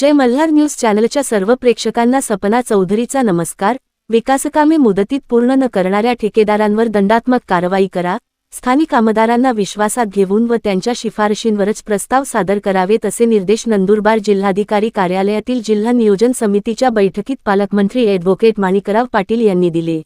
जय Malhar news चॅनलच्या सर्व प्रेक्षकांना सपना चौधरीचा नमस्कार. विकासकामे मुदतीत पूर्ण न करणाऱ्या ठेकेदारांवर दंडात्मक कारवाई करा. स्थानिक आमदारांना विश्वासात घेऊन व त्यांच्या शिफारशींवरच प्रस्ताव सादर करावेत असे निर्देश नंदुरबार जिल्हाधिकारी कार्यालयातील जिल्हा नियोजन समितीच्या बैठकीत पालकमंत्री ॲडव्होकेट माणिकराव पाटील यांनी दिले.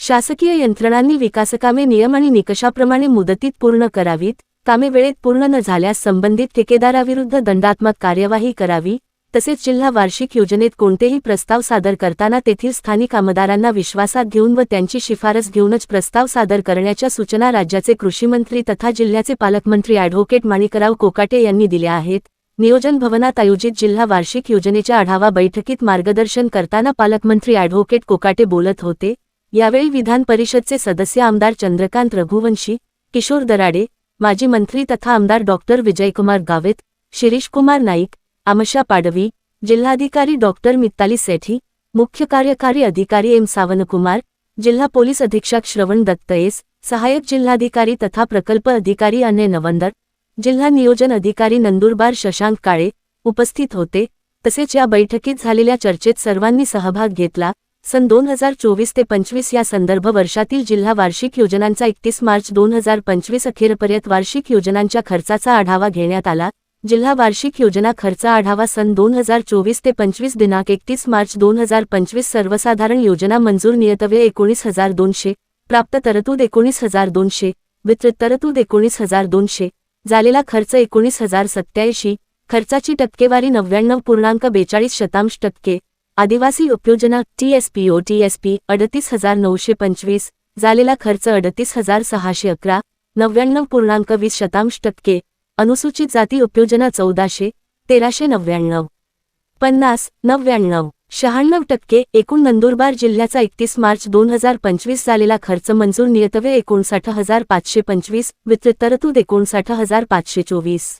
शासकीय यंत्रणांनी विकासकामे नियम आणि निकषाप्रमाणे मुदतीत पूर्ण करावीत. कामे वेळेत पूर्ण न झाल्यास संबंधित ठेकेदाराविरुद्ध दंडात्मक कार्यवाही करावी. तसेच जिल्हा वार्षिक योजनेत कोणतेही प्रस्ताव सादर करताना तेथील स्थानिक आमदारांना विश्वासात घेऊन व त्यांची शिफारस घेऊनच प्रस्ताव सादर करण्याच्या सूचना राज्याचे कृषीमंत्री तथा जिल्ह्याचे पालकमंत्री ॲडव्होकेट माणिकराव कोकाटे यांनी दिल्या आहेत. नियोजन भवनात आयोजित जिल्हा वार्षिक योजनेच्या आढावा बैठकीत मार्गदर्शन करताना पालकमंत्री ॲडव्होकेट कोकाटे बोलत होते. यावेळी विधान परिषदचे सदस्य आमदार चंद्रकांत रघुवंशी किशोर दराडे माजी मंत्री तथा आमदार डॉक्टर विजयकुमार गावित शिरीषकुमार नाईक आमशा पाडवी जिल्हाधिकारी डॉक्टर मित्ताली सेठी मुख्य कार्यकारी अधिकारी एम. सावनकुमार जिल्हा पोलीस अधीक्षक श्रवण दत्तयेस सहाय्यक जिल्हाधिकारी तथा प्रकल्प अधिकारी अन्य नवंदर जिल्हा नियोजन अधिकारी नंदुरबार शशांक काळे उपस्थित होते. तसेच या बैठकीत झालेल्या चर्चेत सर्वांनी सहभाग घेतला. सन दोन हजार चोवीस ते पंचवीस या संदर्भ वर्षातील जिल्हा वार्षिक योजनांचा एकतीस मार्च दोन हजार पंचवीस अखेरपर्यंत वार्षिक योजनांच्या खर्चाचा आढावा घेण्यात आला. जिल्हा वार्षिक योजना खर्च आढावा सन दोन हजार चोवीस ते पंचवीस दिनांक एकतीस मार्च दोन हजार पंचवीस सर्वसाधारण योजना मंजूर नियतव्य एकोणीस हजार दोनशे प्राप्त तरतूद एकोणीस हजार दोनशे वितरित तरतूद एकोणीस हजार दोनशे झालेला खर्च एकोणीस हजार सत्याऐंशी खर्चाची टक्केवारी नव्याण्णव पूर्णांक बेचाळीस शतांश टक्के आदिवासी उपयोजना टीएसपीओ टीएसपी अडतीस हजार नऊशे पंचवीस झालेला खर्च अडतीस हजार सहाशे अकरा नव्याण्णव पूर्णांक वीस शतांश टक्के अनुसूचित जाती उपयोजना चौदाशे तेराशे नव्याण्णव. पन्नास नव्याण्णव. शहाण्णव टक्के एकूण नंदुरबार जिल्ह्याचा एकतीस मार्च दोन हजार पंचवीस झालेला खर्च मंजूर नियतवे एकोणसाठ हजार पाचशे पंचवीस वितरित तरतूद एकोणसाठ हजार पाचशे चोवीस.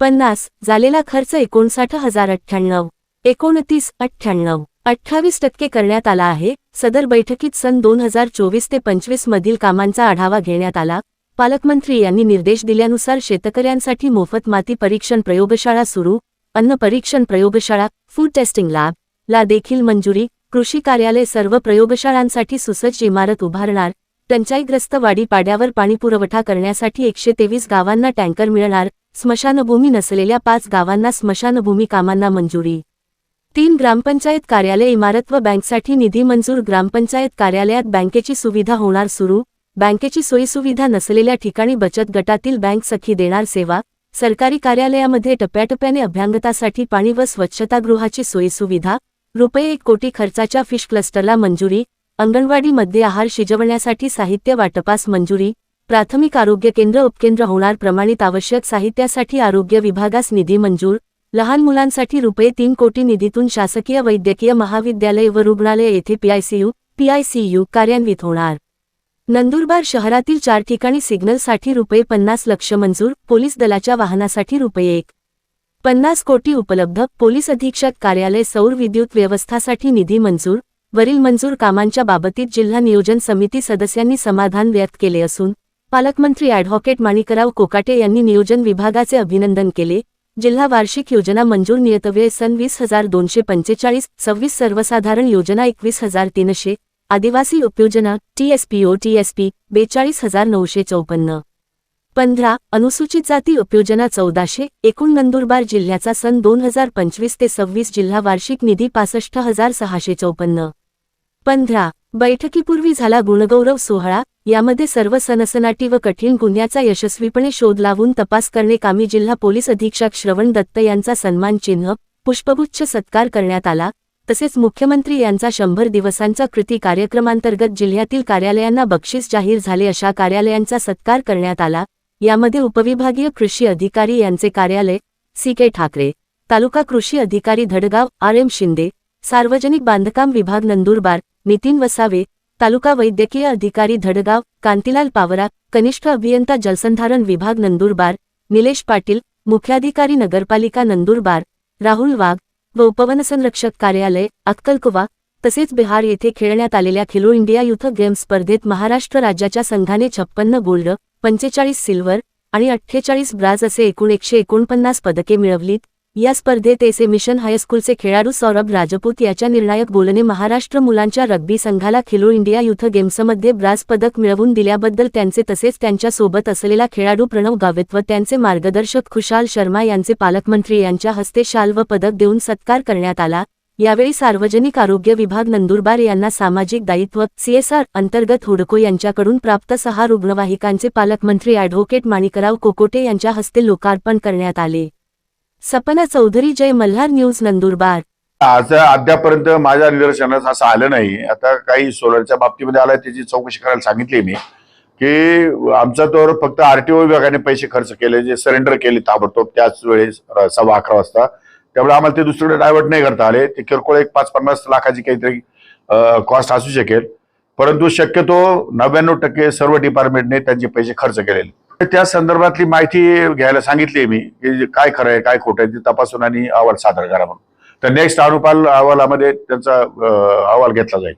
पन्नास झालेला खर्च एकोणसाठ हजार अठ्ठ्याण्णव. एकोणतीस अठ्ठ्याण्णव. अठ्ठावीस टक्के करण्यात आला आहे. सदर बैठकीत सन दोन हजार चोवीस ते पंचवीस मधील कामांचा आढावा घेण्यात आला. पालकमंत्री यांनी निर्देश दिल्यानुसार शेतकऱ्यांसाठी मोफत माती परीक्षण प्रयोगशाळा सुरू अन्न परीक्षण प्रयोगशाळा फूड टेस्टिंग लॅब ला देखील मंजुरी कृषी कार्यालय सर्व प्रयोगशाळांसाठी सुसज्ज इमारत उभारणार टंचाईग्रस्त वाडी पाड्यावर पाणीपुरवठा करण्यासाठी एकशे तेवीस गावांना टँकर मिळणार स्मशानभूमी नसलेल्या पाच गावांना स्मशानभूमी कामांना मंजुरी. तीन ग्रामपंचायत कार्यालय इमारत व बँकसाठी निधी मंजूर ग्रामपंचायत कार्यालयात बँकेची सुविधा होणार सुरू बँकेची सोयीसुविधा नसलेल्या ठिकाणी बचत गटातील बँक सखी देणार सेवा सरकारी कार्यालयामध्ये टप्प्याटप्प्याने अभ्यांगतासाठी पाणी व स्वच्छतागृहाची सोयीसुविधा रुपये एक कोटी खर्चाच्या फिश क्लस्टरला मंजुरी अंगणवाडीमध्ये आहार शिजवण्यासाठी साहित्य वाटपास मंजुरी प्राथमिक आरोग्य केंद्र उपकेंद्र होणार प्रमाणित आवश्यक साहित्यासाठी आरोग्य विभागास निधी मंजूर लहान मुलांसाठी रुपये तीन कोटी निधीतून शासकीय वैद्यकीय महाविद्यालय व रुग्णालय येथे पीआयसीयू पीआयसीयू कार्यान्वित होणार. नंदुरबार शहरातील चार ठिकाणी सिग्नलसाठी रुपये पन्नास लक्ष मंजूर पोलीस दलाच्या वाहनासाठी रुपये एक. पन्नास कोटी उपलब्ध पोलीस अधीक्षक कार्यालय सौर विद्युत व्यवस्थासाठी निधी मंजूर वरील मंजूर कामांच्या बाबतीत जिल्हा नियोजन समिती सदस्यांनी समाधान व्यक्त केले असून पालकमंत्री ॲडव्होकेट माणिकराव कोकाटे यांनी नियोजन विभागाचे अभिनंदन केले. जिल्हा वार्षिक योजना मंजूर नियतव्यय सन वीस हजार दोनशे पंचेचाळीस सव्वीस सर्वसाधारण योजना एकवीस हजार तीनशे आदिवासी उपयोजना टीएसपीओ टीएसपी बेचाळीस हजार नऊशे चौपन्न. पंधरा अनुसूचित जाती उपयोजना चौदाशे एकूण नंदुरबार जिल्ह्याचा सन दोन हजार पंचवीस ते सव्वीस जिल्हा वार्षिक निधी पासष्ट हजार सहाशे चौपन्न. पंधरा बैठकीपूर्वी झाला गुणगौरव सोहळा यामध्ये सर्व सनसनाटी व कठीण गुन्ह्याचा यशस्वीपणे शोध लावून तपास करणे कामी जिल्हा पोलीस अधीक्षक श्रवण दत्त यांचा सन्मान चिन्ह पुष्पगुच्छ सत्कार करण्यात आला तसेच मुख्यमंत्री यांचा शंभर दिवसांचा कृती कार्यक्रमांतर्गत जिल्ह्यातील कार्यालयांना बक्षीस जाहीर झाले अशा कार्यालयांचा सत्कार करण्यात आला. यामध्ये उपविभागीय कृषी अधिकारी यांचे कार्यालय सी के ठाकरे तालुका कृषी अधिकारी धडगाव आर एम शिंदे सार्वजनिक बांधकाम विभाग नंदुरबार नितीन वसावे तालुका वैद्यकीय अधिकारी धडगाव कांतीलाल पावरा कनिष्ठ अभियंता जलसंधारण विभाग नंदुरबार निलेश पाटील मुख्याधिकारी नगरपालिका नंदुरबार राहुल वाघ व उपवनसंरक्षक कार्यालय अक्कलकुवा तसेच बिहार येथे खेळण्यात आलेल्या खेलो इंडिया युथ गेम्स स्पर्धेत महाराष्ट्र राज्याच्या संघाने छप्पन्न गोल्ड पंचेचाळीस सिल्वर आणि अठ्ठेचाळीस ब्राज असे एकूण एकशे एकोणपन्नास पदके मिळवलीत. या स्पर्धेत एसे मिशन हायस्कूलचे खेळाडू सौरभ राजपूत याच्या निर्णायक बोलणे महाराष्ट्र मुलांच्या रग्बी संघाला खेलो इंडिया युथ गेम्समध्ये ब्रास पदक मिळवून दिल्याबद्दल त्यांचे तसेच त्यांच्यासोबत असलेला खेळाडू प्रणव गावित व त्यांचे मार्गदर्शक खुशाल शर्मा यांचे पालकमंत्री यांच्या हस्ते शाल व पदक देऊन सत्कार करण्यात आला. यावेळी सार्वजनिक आरोग्य विभाग नंदुरबार यांना सामाजिक दायित्व सीएसआर अंतर्गत हुडको यांच्याकडून प्राप्त सहा रुग्णवाहिकांचे पालकमंत्री ॲडव्होकेट माणिकराव कोकोटे यांच्या हस्ते लोकार्पण करण्यात आले. सपना चौधरी जय मल्हार न्यूज नंदुरबार. आज अद्यापर्यंत माझ्या निदर्शनास असं आलं नाही. आता काही सोलरच्या बाबतीमध्ये आला त्याची चौकशी करायला सांगितली मी की आमचा तर फक्त आरटीओ विभागाने पैसे खर्च केले जे सरेंडर केले ताबडतोब त्याच वेळेस सव्वा अकरा वाजता. त्यामुळे आम्हाला ते दुसरीकडे डायव्हर्ट नाही करता आले. ते किरकोळ एक पाच पन्नास लाखाची काहीतरी कॉस्ट असू शकेल. परंतु शक्यतो नव्याण्णव टक्के सर्व डिपार्टमेंटने त्यांचे पैसे खर्च केलेले. त्या संदर्भातली माहिती घ्यायला सांगितली मी की काय खरं आहे काय खोटं आहे ते तपासून आणि अहवाल सादर करा म्हणून तर नेक्स्ट अनुपाल अहवालामध्ये त्यांचा अहवाल घेतला जाईल